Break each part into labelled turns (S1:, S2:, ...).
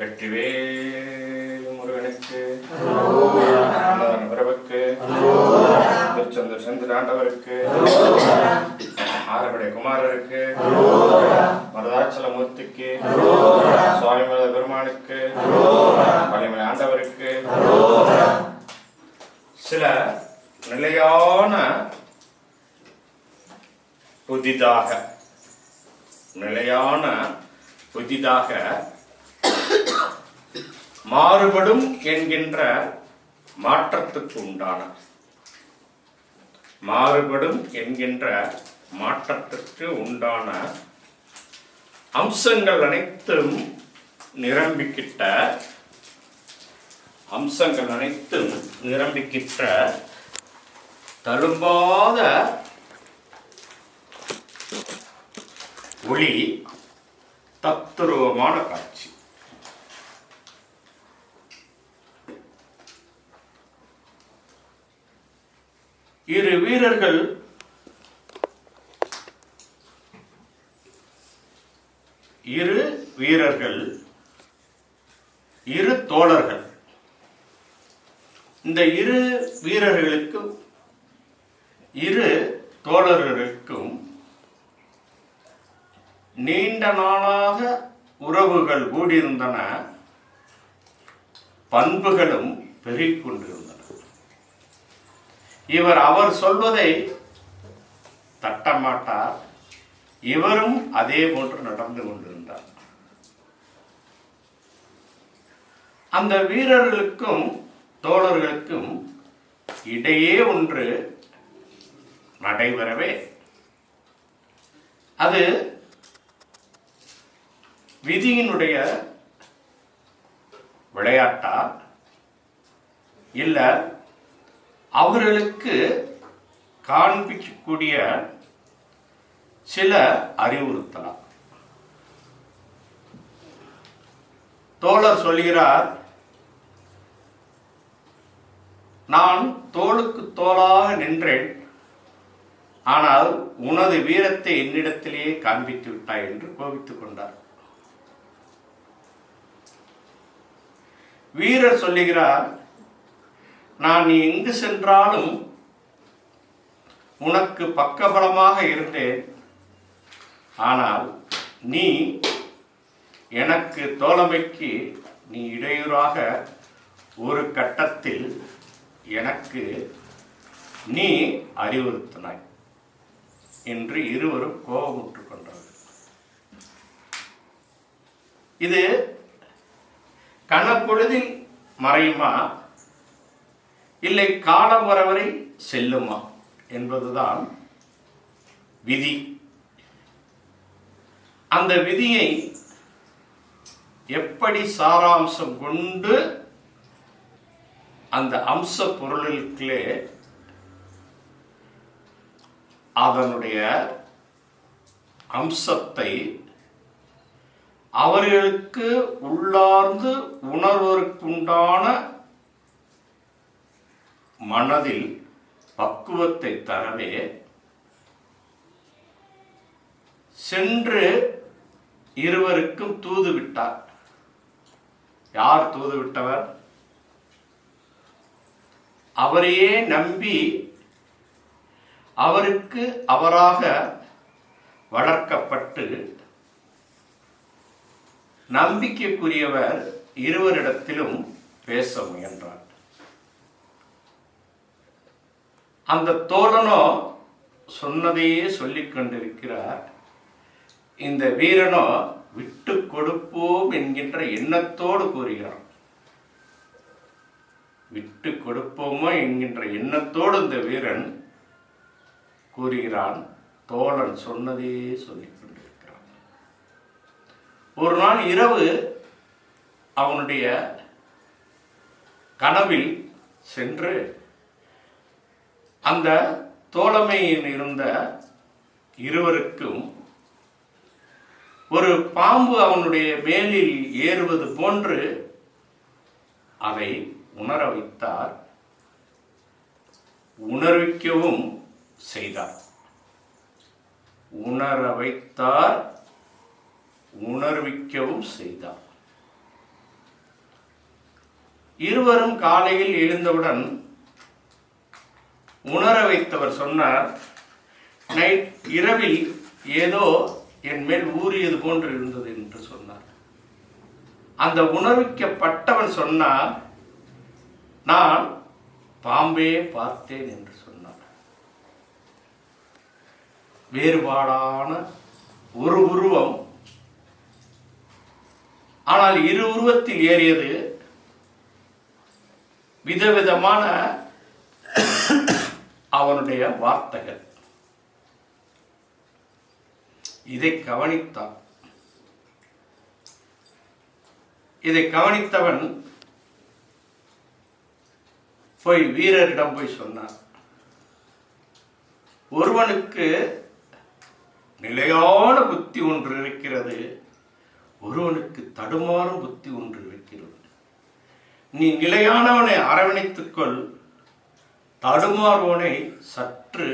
S1: வெற்றிவேல் முருகனுக்கு. பிரபுக்கு திருச்செந்தூர் செந்தில் ஆண்டவருக்கு ஆரபடை குமாரருக்கு. மருதாச்சலமூர்த்திக்கு. சுவாமிமத பெருமானுக்கு. வலிமலை ஆண்டவருக்கு. சில நிலையான புதிதாக நிலையான புதிதாக மாறுபடும் என்கின்ற மாற்றத்துக்கு உண்டான மாறுபடும் என்கின்ற மாற்றத்துக்கு உண்டான அம்சங்கள் அனைத்தும் நிரம்பிக்கிட்ட அம்சங்கள் அனைத்தும் நிரம்பிக்கிட்ட தழும்பாத ஒளி தத்துருவமான காட்சி. இரு வீரர்கள் இரு வீரர்கள் இரு தோழர்கள். இந்த இரு வீரர்களுக்கும் இரு தோழர்களுக்கும் நீண்ட நாளாக உறவுகள் கூடியிருந்தன பண்புகளும் பெருகிக் கொண்டிருந்தன. இவர் அவர் சொல்வதை தட்டமாட்டார். இவரும் அதே போன்று நடந்து கொண்டிருந்தார். அந்த வீரர்களுக்கும் தோழர்களுக்கும் இடையே ஒன்று நடைபெறவே அது விதியினுடைய விளையாட்டா? இல்லை அவர்களுக்கு காண்பிக்கக்கூடிய சில அறிவுறுத்தலாம். தோழர் சொல்கிறார் நான் தோளுக்கு தோளாக நின்றேன் ஆனால் உனது வீரத்தை என்னிடத்திலேயே காண்பித்து விட்டாய் என்று கோபித்துக் கொண்டார். வீரர் சொல்லுகிறார் நான் நீ எங்கு சென்றாலும் உனக்கு பக்கபலமாக இருந்தேன். ஆனால் நீ எனக்கு தோழமைக்கு நீ இடையூறாக ஒரு கட்டத்தில் எனக்கு நீ அறிவுறுத்தினாய் என்று இருவரும் கோபமுற்று கொண்டார்கள். இது கணப்பொழுதில் மறையுமா? இல்லை காலம் வரவரை செல்லுமா என்பதுதான் விதி. அந்த விதியை எப்படி சாராம்சம் கொண்டு அந்த அம்ச பொருளுக்குள்ளே அதனுடைய அம்சத்தை அவர்களுக்கு உள்ளார்ந்து உணர்வதற்குண்டான மனதில் பக்குவத்தை தரவே சென்று இருவருக்கும் தூது விட்டார். யார் தூது விட்டவர்? அவரையே நம்பி அவருக்கு அவராக வளர்க்கப்பட்டு நம்பிக்கைக்குரியவர் இருவரிடத்திலும் பேச முயன்றார். அந்த தோழனோ சொன்னதையே சொல்லிக் கொண்டிருக்கிறார். இந்த வீரனோ விட்டு கொடுப்போம் என்கின்ற எண்ணத்தோடு கூறுகிறான். விட்டு கொடுப்போமோ என்கின்ற எண்ணத்தோடு இந்த வீரன் கூறுகிறான். தோழன் சொன்னதையே சொல்லிக் கொண்டிருக்கிறான். ஒரு நாள் இரவு அவனுடைய கனவில் சென்று அந்த தோழமையில் இருந்த இருவருக்கும் ஒரு பாம்பு அவனுடைய மேலில் ஏறுவது போன்று அதை உணர வைத்தார். உணர்விக்கவும் செய்தார். உணர வைத்தார் உணர்விக்கவும் செய்தார். இருவரும் காலையில் எழுந்தவுடன் உணர வைத்தவர் சொன்னார் நைட் இரவில் ஏதோ என் மேல் ஊறியது போன்று இருந்தது என்று சொன்னார். அந்த உணர்விக்கப்பட்டவன் சொன்னார் நான் பாம்பே பார்த்தேன் என்று சொன்னார். வேறுபாடான ஒரு உருவம் ஆனால் இரு உருவத்தில் ஏறியது விதவிதமான அவனுடைய வார்த்தைகள். இதை கவனித்தான். இதை கவனித்தவன் போய் வீரரிடம் போய் சொன்னான் ஒருவனுக்கு நிலையான புத்தி ஒன்று இருக்கிறது ஒருவனுக்கு தடுமாறும் புத்தி ஒன்று இருக்கிறது. நீ நிலையானவனை அரவணைத்துக்கொள் தடுமாறுவோனை சற்று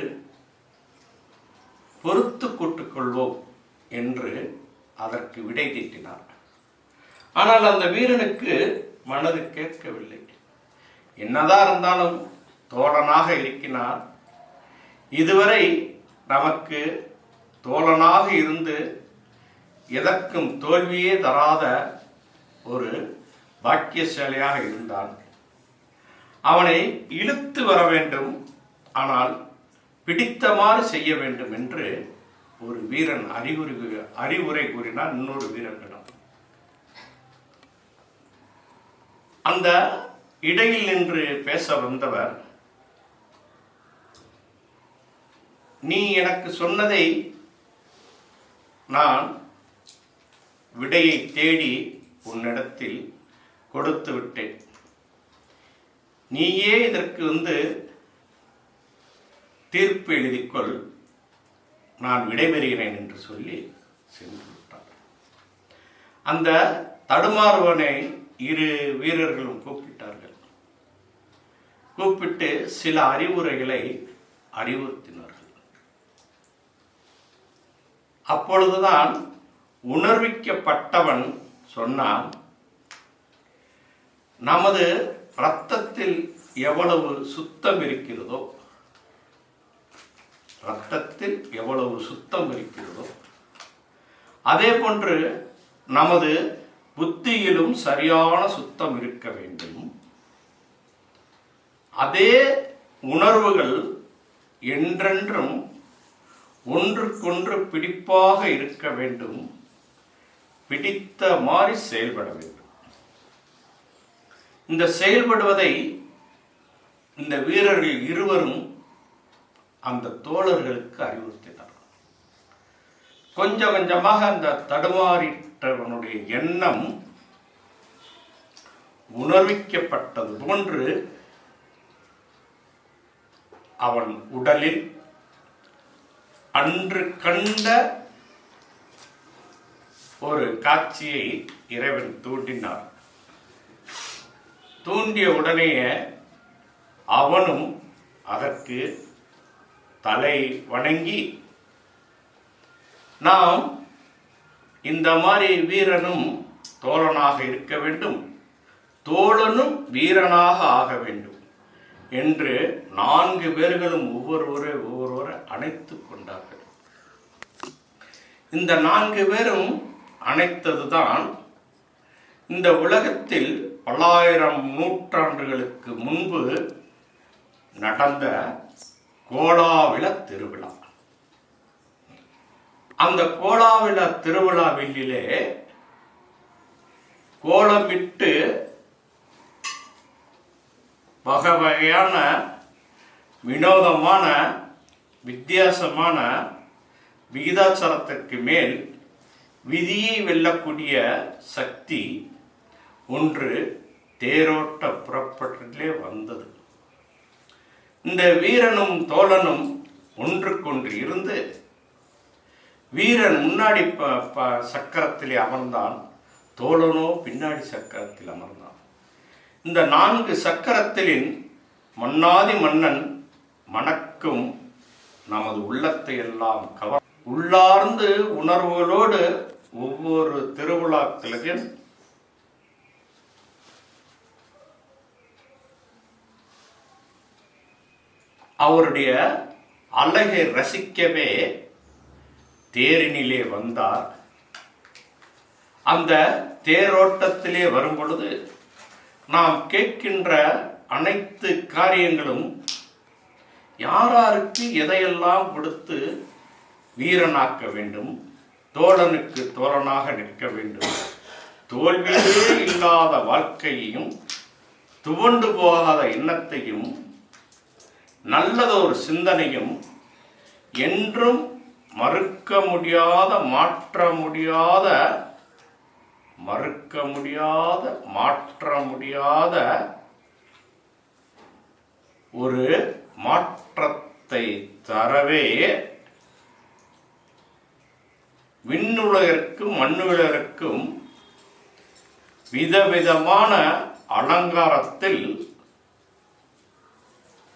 S1: பொறுத்து கூட்டுக் கொள்வோம் என்று அதற்கு விடை தீட்டினார். ஆனால் அந்த வீரனுக்கு மனது கேட்கவில்லை. என்னதான் இருந்தாலும் தோழனாக இருக்கிறார். இதுவரை நமக்கு தோழனாக இருந்து எதற்கும் தோல்வியே தராத ஒரு பாக்கியசாலியாக இருந்தான். அவனை இழுத்து வர வேண்டும் ஆனால் பிடித்தமாறு செய்ய வேண்டும் என்று ஒரு வீரன் அறிகுறி அறிவுரை கூறினார் இன்னொரு வீரனிடம் அந்த இடையில் நின்று பேச வந்தவர் நீ எனக்கு சொன்னதை நான் விடையை தேடி உன்னிடத்தில் கொடுத்து விட்டேன். நீயே இதற்கு வந்து தீர்ப்பு எழுதிக்கொள். நான் விடைபெறுகிறேன் என்று சொல்லி சென்று விட்டார். அந்த தடுமாறுவனை இரு வீரர்களும் கூப்பிட்டார்கள். கூப்பிட்டு சில அறிவுரைகளை அறிவுறுத்தினார்கள். அப்பொழுதுதான் உணர்விக்கப்பட்டவன் சொன்னான் நமது ரத்தத்தில் எவ்வளவு சுத்தம் இருக்கிறதோ ரத்தத்தில் எவ்வளவு சுத்தம் இருக்கிறதோ அதே போன்று நமது புத்தியிலும் சரியான சுத்தம் இருக்க வேண்டும். அதே உணர்வுகள் என்றென்றும் ஒன்றுக்கொன்று பிடிப்பாக இருக்க வேண்டும். பிடித்த மாதிரி செயல்பட வேண்டும். இந்த செயல்படுவதை இந்த வீரர்கள் இருவரும் அந்த தோழர்களுக்கு அறிவுறுத்தினர். கொஞ்சம் கொஞ்சமாக அந்த தடுமாறிட்டவனுடைய எண்ணம் உணர்விக்கப்பட்டது போன்று அவன் உடலில் அன்று கண்ட ஒரு காட்சியை இறைவன் தூண்டினார். தூண்டிய உடனேயே அவனும் அதற்கு தலை வணங்கி நாம் இந்த மாதிரி வீரனும் தோழனாக இருக்க வேண்டும். தோழனும் வீரனாக ஆக வேண்டும் என்று நான்கு பேர்களும் ஒவ்வொருவரை ஒவ்வொருவரை அணைத்துக் கொண்டார்கள். இந்த நான்கு பேரும் அணைத்ததுதான் இந்த உலகத்தில் பல்லாயிரம் நூற்றாண்டுகளுக்கு முன்பு நடந்த கோலாவில திருவிழா. அந்த கோலாவில திருவிழாவிலே கோலமிட்டு வகை வகையான வினோதமான வித்தியாசமான விகிதாச்சாரத்திற்கு மேல் விதியை வெல்லக்கூடிய சக்தி ஒன்று தேரோட்ட புறப்பட்டிலே வந்தது. இந்த வீரனும் தோழனும் ஒன்றுக்கொன்று இருந்து வீரன் முன்னாடி ப- ப- சக்கரத்திலே அமர்ந்தான். தோழனோ பின்னாடி சக்கரத்தில் அமர்ந்தான். இந்த நான்கு சக்கரத்திலின் மன்னாதி மன்னன் மணக்கும் நமது உள்ளத்தை எல்லாம் கவர் உள்ளார்ந்து உணர்வுகளோடு ஒவ்வொரு திருவிழாக்களிலும் அவருடைய அழகை ரசிக்கவே தேரினிலே வந்தார். அந்த தேரோட்டத்திலே வரும் பொழுது நாம் கேட்கின்ற அனைத்து காரியங்களும் யாராருக்கு எதையெல்லாம் கொடுத்து வீரனாக்க வேண்டும் தோழனுக்கு தோழனாக நிற்க வேண்டும் தோல்வியே இல்லாத வாழ்க்கையையும் துவண்டு போகாத எண்ணத்தையும் நல்லதொரு சிந்தனையும் என்றும் மறுக்க முடியாத மாற்ற முடியாத மறுக்க முடியாத மாற்ற முடியாத ஒரு மாற்றத்தை தரவே விண்ணுலகிற்கும் மண்ணுலகிற்கும் விதவிதமான அலங்காரத்தில்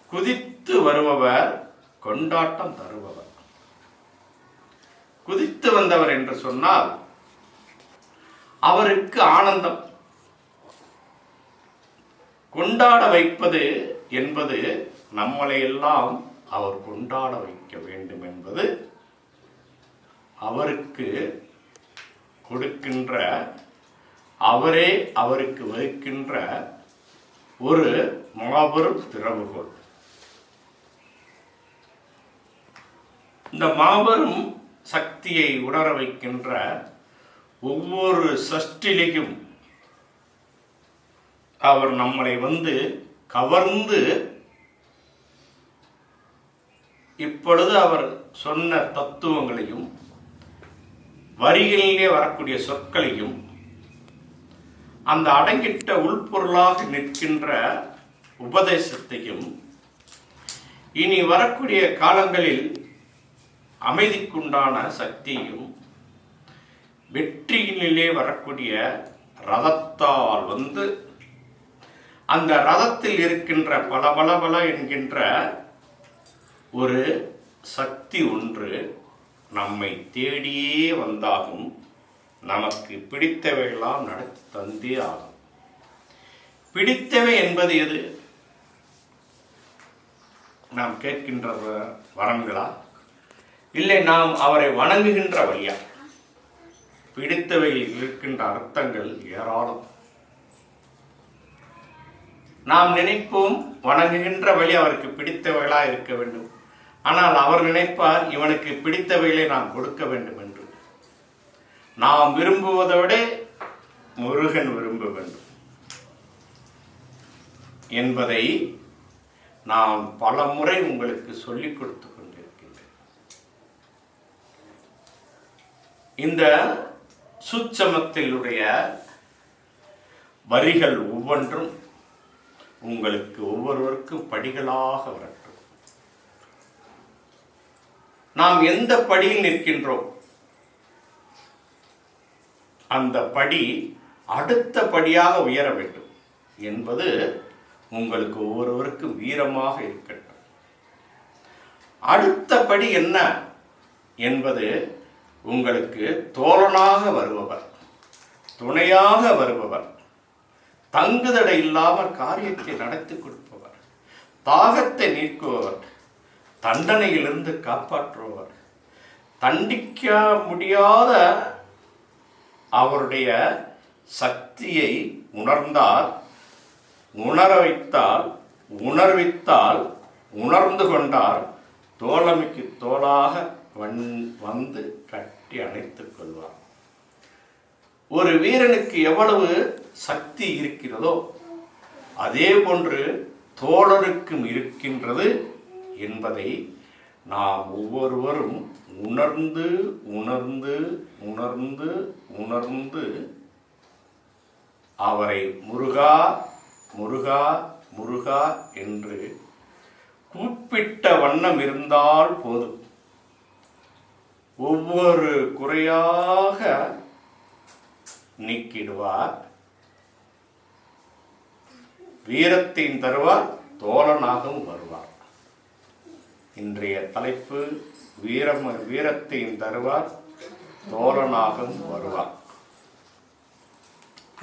S1: குதித்து வருபவர் கொண்டாட்டம் தருபவர். குதித்து வந்தவர் என்று சொன்னால் அவருக்கு ஆனந்தம். கொண்டாட வைப்பது என்பது நம்மளை எல்லாம் அவர் கொண்டாட வைக்க வேண்டும் என்பது அவருக்கு கொடுக்கின்ற அவரே அவருக்கு வகிக்கின்ற ஒரு மாபெரும் திறவுகோள் இந்த மாபெரும் சக்தியை உணர வைக்கின்ற ஒவ்வொரு சஷ்டிலையும் அவர் நம்மளை வந்து கவர்ந்து இப்பொழுது அவர் சொன்ன தத்துவங்களையும் வரிகளிலே வரக்கூடிய சொற்களையும் அந்த அடங்கிட்ட உள்பொருளாக நிற்கின்ற உபதேசத்தையும் இனி வரக்கூடிய காலங்களில் அமைதிக்குண்டான சக்தியும் வெற்றியினிலே வரக்கூடிய ரதத்தால் வந்து அந்த ரதத்தில் இருக்கின்ற பல பல பல என்கின்ற ஒரு சக்தி ஒன்று நம்மை தேடியே வந்தாகும் நமக்கு பிடித்தவையெல்லாம் நடத்தி தந்தே ஆகும். பிடித்தவை என்பது எது? நாம் கேட்கின்ற வ- வரன்களா? இல்லை நாம் அவரை வணங்குகின்ற வழியா? பிடித்தவையில் இருக்கின்ற அர்த்தங்கள் ஏராளம். நாம் நினைப்போம் வணங்குகின்ற வழி அவருக்கு பிடித்தவைகளாக இருக்க வேண்டும். ஆனால் அவர் நினைப்பார் இவனுக்கு பிடித்தவைகளை நாம் கொடுக்க வேண்டும் என்று. நாம் விரும்புவதை விட முருகன் விரும்ப வேண்டும். என்பதை நாம் பல முறை உங்களுக்கு சொல்லிக் கொடுத்தோம் கொண்டிருக்கின்றேன் இந்த சுச்சமத்திலுடைய வரிகள் ஒவ்வொன்றும் உங்களுக்கு ஒவ்வொருவருக்கும் படிகளாக வரட்டும். நாம் எந்த படியில் நிற்கின்றோம்? அந்த படி அடுத்த படியாக உயர வேண்டும் என்பது உங்களுக்கு ஒவ்வொருவருக்கும் வீரமாக இருக்கட்டும். அடுத்த படி என்ன என்பது உங்களுக்கு தோழனாக வருபவர் துணையாக வருபவர் தங்குதடை இல்லாமல் காரியத்தை நடத்தி கொடுப்பவர் தாகத்தை நீக்குபவர் தண்டனையிலிருந்து காப்பாற்றுபவர் தண்டிக்க முடியாத அவருடைய சக்தியை உணர்ந்தால் உணர வைத்தால் உணர்வித்தால் உணர்ந்து கொண்டால் தோழமைக்கு தோளாக வந் வந்து கட்டி அணைத்துக் கொள்வார். ஒரு வீரனுக்கு எவ்வளவு சக்தி இருக்கிறதோ அதே போன்று தோழருக்கும் இருக்கின்றது என்பதை நாம் ஒவ்வொருவரும் உணர்ந்து உணர்ந்து உணர்ந்து உணர்ந்து அவரை முருகா முருகா முருகா என்று கூப்பிட்ட வண்ணம் இருந்தால் போதும். ஒவ்வொரு குறையாக நீக்கிடுவார். வீரத்தின் தருவார் தோழனாகவும் வருவார். இன்றைய தலைப்பு வீரம் வீரத்தையும் தருவார் தோழனாகவும் வருவார்.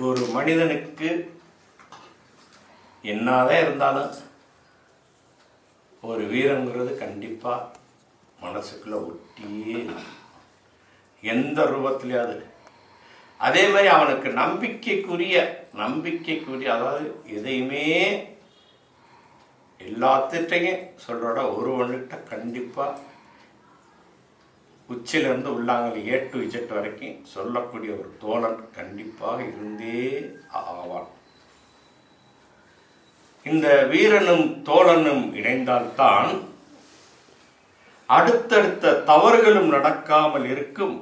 S1: ஒரு மனிதனுக்கு என்னதான் இருந்தாலும் ஒரு வீரங்கிறது கண்டிப்பாக மனசுக்குள்ள ஒட்டியே எந்த ரூபத்திலேயாவது. அதே மாதிரி அவனுக்கு நம்பிக்கைக்குரிய நம்பிக்கைக்குரிய அதாவது எதையுமே எல்லாத்திட்டையும் சொல்றோட ஒருவன்கிட்ட கண்டிப்பாக உச்சிலிருந்து உள்ளாங்கல் ஏ டு இஜெட் வரைக்கும் சொல்லக்கூடிய ஒரு தோழன் கண்டிப்பாக இருந்தே ஆவான். இந்த வீரனும் தோழனும் இணைந்தால்தான் அடுத்தடுத்த தவறுகளும் நடக்காமல் இருக்கும்.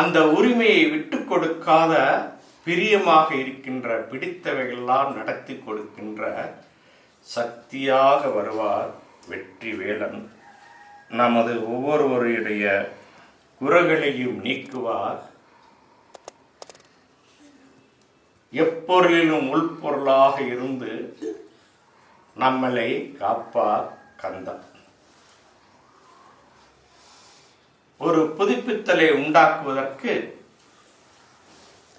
S1: அந்த உரிமையை விட்டு கொடுக்காத பிரியமாக இருக்கின்ற பிடித்தவைகளெல்லாம் நடத்தி கொடுக்கின்ற சக்தியாக வருவார் வெற்றி வேலன் நமது ஒவ்வொருவருடைய குறைகளையும் நீக்குவார். எப்பொருளிலும் உள்பொருளாக இருந்து நம்மளை காப்பார் கந்தன். ஒரு புதுப்பித்தலை உண்டாக்குவதற்கு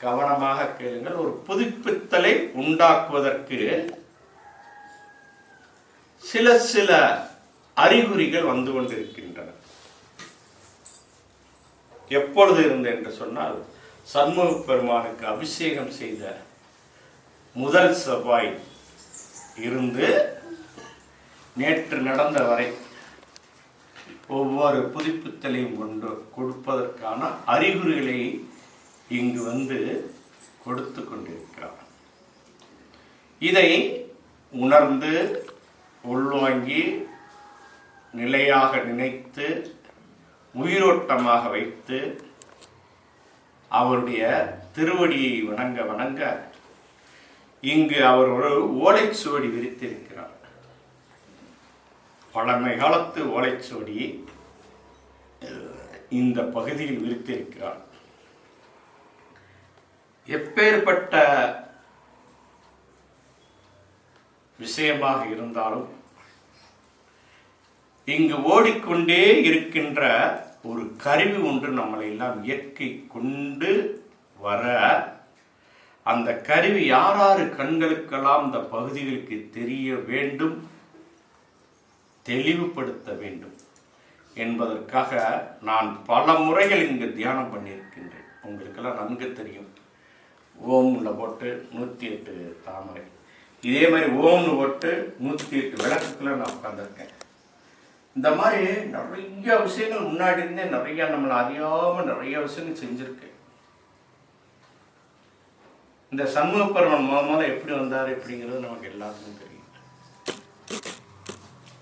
S1: கவனமாக கேளுங்கள். ஒரு புதுப்பித்தலை உண்டாக்குவதற்கு சில சில அறிகுறிகள் வந்து கொண்டிருக்கின்றன. எப்பொழுது இருந்து என்று சொன்னால் சண்முக பெருமானுக்கு அபிஷேகம் செய்த முதல் செவ்வாய் இருந்து நேற்று நடந்த வரை ஒவ்வொரு புதுப்பித்தலையும் கொண்டு கொடுப்பதற்கான அறிகுறிகளை இங்கு வந்து கொடுத்து கொண்டிருக்கிறார். இதை உணர்ந்து உள்வாங்கி நிலையாக நினைத்து உயிரோட்டமாக வைத்து அவருடைய திருவடியை வணங்க வணங்க இங்கு அவர் ஒரு ஓலைச்சுவடி விரித்திருக்கிறார். பழமை காலத்து ஓலைச்சுவடி இந்த பகுதியில் விரித்திருக்கிறார். எப்பேற்பட்ட விஷயமாக இருந்தாலும் இங்கு ஓடிக்கொண்டே இருக்கின்ற ஒரு கருவி ஒன்று நம்மளை எல்லாம் இயற்கை கொண்டு வர அந்த கருவி யாராரு கண்களுக்கெல்லாம் இந்த பகுதிகளுக்கு தெரிய வேண்டும் தெளிவுபடுத்த வேண்டும். என்பதற்காக நான் பல முறைகள் இங்கு தியானம் பண்ணியிருக்கின்றேன். உங்களுக்கெல்லாம் நன்கு தெரியும். ஓம்ல போட்டு நூற்றி எட்டு தாமரை. இதே மாதிரி ஓம்னு போட்டு நூற்றி எட்டு விளக்குக்கில் நான் உட்காந்துருக்கேன் இந்த மாதிரி நிறைய விஷயங்கள் முன்னாடி இருந்தே நிறைய நம்மளை அறியாமல் நிறைய விஷயங்கள் செஞ்சுருக்கு. இந்த சண்முக பெருமன் முத எப்படி வந்தார் எப்படிங்கிறது நமக்கு எல்லாத்துக்கும் தெரியும்.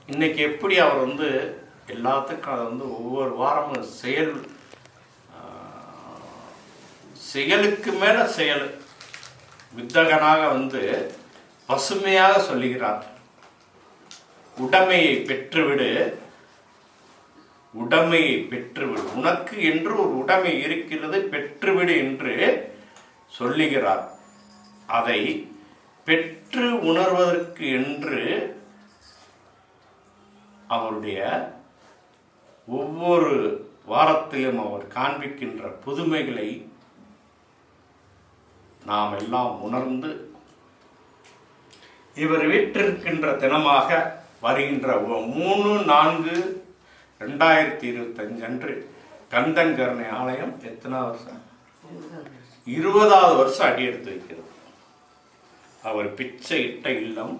S1: இன்னைக்கு எப்படி அவர் வந்து எல்லாத்துக்கும் அதை வந்து ஒவ்வொரு வாரமும் செயல் செயலுக்கு மேல செயல். வித்தகனாக வந்து பசுமையாக சொல்லுகிறார். உடமையை பெற்றுவிடு. உடமையை பெற்றுவிடு. உனக்கு என்று ஒரு உடைமை இருக்கிறது பெற்றுவிடு என்று சொல்லுகிறார். அதை பெற்று உணர்வதற்கு என்று அவருடைய ஒவ்வொரு வாரத்திலும் அவர் காண்பிக்கின்ற புதுமைகளை நாம் எல்லாம் உணர்ந்து இவர் வீற்றிருக்கின்ற தினமாக வருகின்ற மூணு நான்கு ரெண்டாயிரத்தி இருபத்தஞ்சு அன்று கந்தன் கருணை ஆலயம் எத்தனாவது வருஷம். இருபதாவது வருஷம் அடி எடுத்து வைக்கிறது. அவர் பிச்சை இட்ட இல்லம்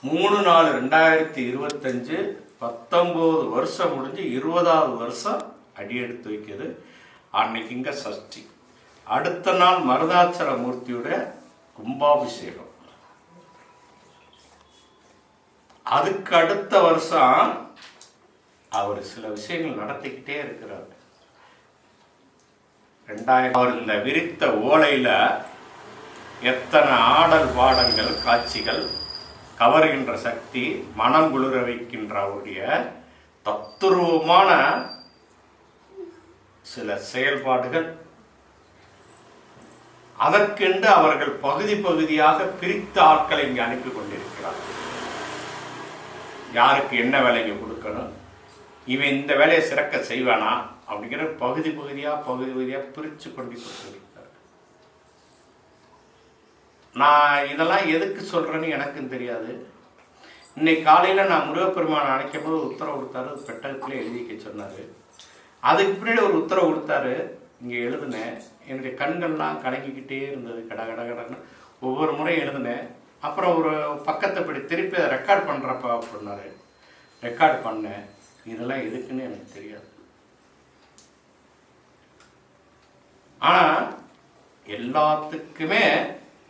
S1: மூணு நாலு ரெண்டாயிரத்தி இருபத்தஞ்சு பத்தொம்போது வருஷம் முடிஞ்சு இருபதாவது வருஷம் அடி எடுத்து வைக்கிறது அன்னைக்கு இங்கே சஷ்டி. அடுத்த நாள் மருதாச்சல மூர்த்தியோட கும்பாபிஷேகம். அதுக்கு அடுத்த வருஷம் அவர் சில விஷயங்கள் நடத்திக்கிட்டே இருக்கிறார். ரெண்டாயிரம் அவர் இந்த விரித்த ஓலையில் எத்தனை ஆடல் பாடங்கள் காட்சிகள் கவர்கின்ற சக்தி மனம் குளிர வைக்கின்ற அவருடைய தத்துருவமான சில செயல்பாடுகள். அதற்கென்று அவர்கள் பகுதி பகுதியாக பிரித்த ஆட்களை இங்கே அனுப்பி கொண்டிருக்கிறார் யாருக்கு என்ன வேலைங்க கொடுக்கணும்? இவன் இந்த வேலையை சிறக்க செய்வானா? அப்படிங்கிற பகுதி பகுதியாக பகுதி பகுதியாக பிரித்து கொண்டு கொடுத்துருக்கு நான் இதெல்லாம் எதுக்கு சொல்கிறேன்னு எனக்கும் தெரியாது. இன்னைக்கு காலையில் நான் முருகப்பெருமான் அழைக்கும் போது உத்தரவு கொடுத்தாரு. பெட்டகத்தில் எழுதிக்க எழுதி வைக்க சொன்னார். அதுக்கு பின்னாடி ஒரு உத்தரவு கொடுத்தாரு. இங்கே எழுதினேன். என்னுடைய கண்கள்லாம் கலங்கிக்கிட்டே இருந்தது. கட கட கடன்னு ஒவ்வொரு முறையும் எழுதினேன். அப்புறம் ஒரு பக்கத்தை இப்படி திருப்பி அதை ரெக்கார்ட் பண்ணுறப்ப அப்படின்னாரு ரெக்கார்ட் பண்ணேன். இதெல்லாம் எதுக்குன்னு எனக்கு தெரியாது. ஆனால் எல்லாத்துக்குமே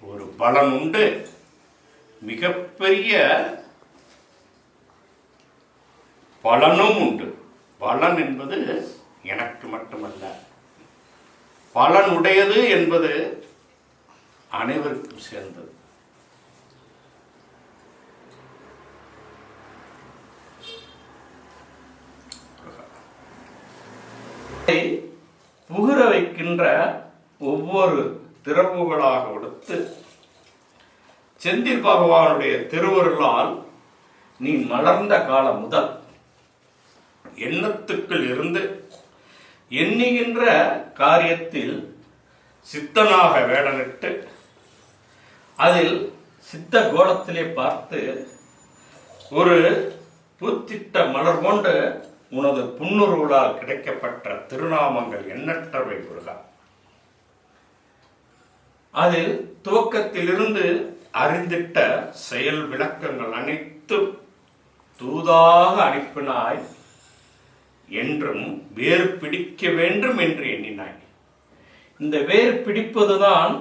S1: ஒரு பலன் உண்டு மிகப்பெரிய பலனும் உண்டு பலன் என்பது எனக்கு மட்டுமல்ல பலன் உடையது என்பது அனைவருக்கும் சேர்ந்தது புகர வைக்கின்ற ஒவ்வொரு திறப்புகளாக கொடுத்து செந்தில் பகவானுடைய திருவருளால் நீ மலர்ந்த காலம் முதல் எண்ணத்துக்குள் இருந்து எண்ணுகின்ற காரியத்தில் சித்தனாக வேடனிட்டு அதில் சித்த கோலத்திலே பார்த்து ஒரு பூத்திட்ட மலர் கொண்டு உனது புன்னுருளால் கிடைக்கப்பட்ட திருநாமங்கள் எண்ணற்றவை முருகா. அது துவக்கத்திலிருந்து அறிந்திட்ட செயல் விளக்கங்கள் அனைத்தும் தூதாக அனுப்பினாய் என்றும் வேறு பிடிக்க வேண்டும் என்று எண்ணினாய். இந்த வேறு பிடிப்பதுதான்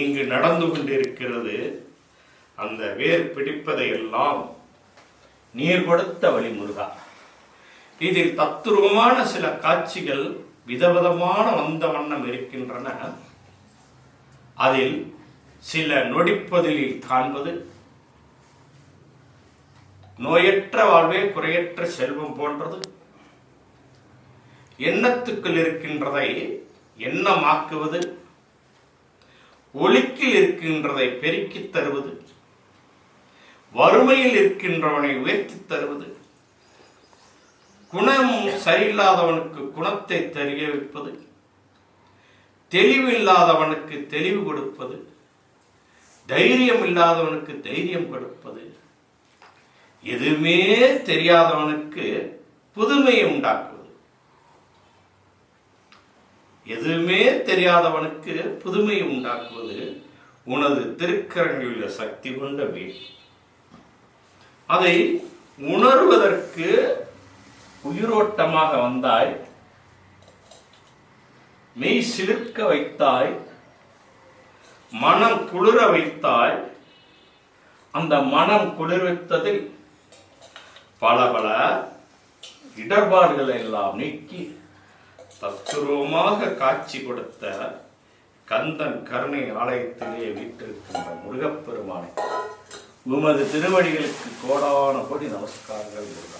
S1: இங்கு நடந்து கொண்டிருக்கிறது. அந்த வேர் பிடிப்பதை எல்லாம் நீர் கொடுத்த வழி முருகா. இதில் தத்துருவமான சில காட்சிகள் விதவிதமான வந்த வண்ணம் இருக்கின்றன. அதில் சில நொடிப்பதிலில் காண்பது. நோயற்ற வாழ்வே குறையற்ற செல்வம் போன்றது. எண்ணத்துக்குள் இருக்கின்றதை எண்ணமாக்குவது. ஒளிக்கில் இருக்கின்றதை பெருக்கித் தருவது. வறுமையில் இருக்கின்றவனை உயர்த்தித் தருவது. குணம் சரியில்லாதவனுக்கு குணத்தை தெரிய வைப்பது தெளிவில்லாதவனுக்கு தெளிவு கொடுப்பது தைரியம் இல்லாதவனுக்கு தைரியம் கொடுப்பது எதுவுமே தெரியாதவனுக்கு புதுமையை உண்டாக்குவது. எதுவுமே தெரியாதவனுக்கு புதுமையை உண்டாக்குவது உனது திருக்கரங்களில் உள்ள சக்தி கொண்ட வேல் அதை உணர்வதற்கு உயிரோட்டமாக வந்தாய் மெய் சிலிர்க்க வைத்தாய் மனம் குளிர வைத்தாய். அந்த மனம் குளிர்வித்ததில் பல பல இடர்பாடுகளை எல்லாம் நீக்கி தத்துரூபமாக காட்சி கொடுத்த கந்தன் கருணை ஆலயத்திலே வீட்டிருக்கின்ற முருகப்பெருமானை. உமது திருவடிகளுக்கு கோடான கோடி நமஸ்காரங்கள் முருகா.